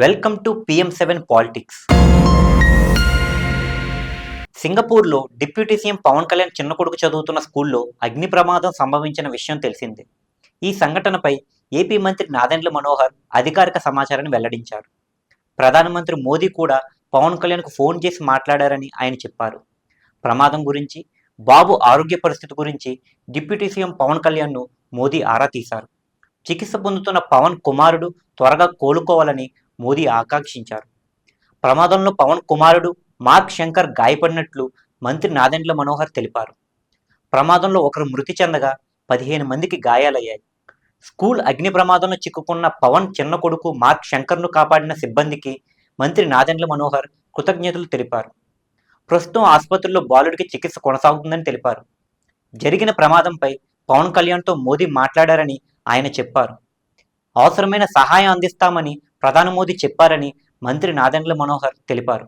Welcome to PM seven politics సింగపూర్లో deputy CM Pawan Kalyan చిన్న కొడుకు చదువుతున్న స్కూల్లో అగ్ని ప్రమాదం సంభవించిన విషయం తెలిసిందే. ఈ సంఘటనపై ఏపీ మంత్రి నాదెండ్ల మనోహర్ అధికారిక సమాచారాన్ని వెల్లడించారు. ప్రధానమంత్రి మోదీ కూడా పవన్ కళ్యాణ్కు ఫోన్ చేసి మాట్లాడారని ఆయన చెప్పారు. ప్రమాదం గురించి బాబు ఆరోగ్య పరిస్థితి గురించి డిప్యూటీ సీఎం పవన్ కళ్యాణ్ను మోదీ ఆరా తీశారు. చికిత్స పొందుతున్న పవన్ కుమారుడు త్వరగా కోలుకోవాలని మోదీ ఆకాంక్షించారు. ప్రమాదంలో పవన్ కుమారుడు మార్క్ శంకర్ గాయపడినట్లు మంత్రి నాదెండ్ల మనోహర్ తెలిపారు. ప్రమాదంలో ఒకరు మృతి చెందగా పదిహేను మందికి గాయాలయ్యాయి. స్కూల్ అగ్ని ప్రమాదంలో చిక్కుకున్న పవన్ చిన్న కొడుకు మార్క్ శంకర్ను కాపాడిన సిబ్బందికి మంత్రి నాదెండ్ల మనోహర్ కృతజ్ఞతలు తెలిపారు. ప్రస్తుతం ఆసుపత్రిలో బాలుడికి చికిత్స కొనసాగుతుందని తెలిపారు. జరిగిన ప్రమాదంపై పవన్ కళ్యాణ్తో మోదీ మాట్లాడారని ఆయన చెప్పారు. అవసరమైన సహాయం అందిస్తామని ప్రధాని మోదీ చెప్పారని మంత్రి నాదెండ్ల మనోహర్ తెలిపారు.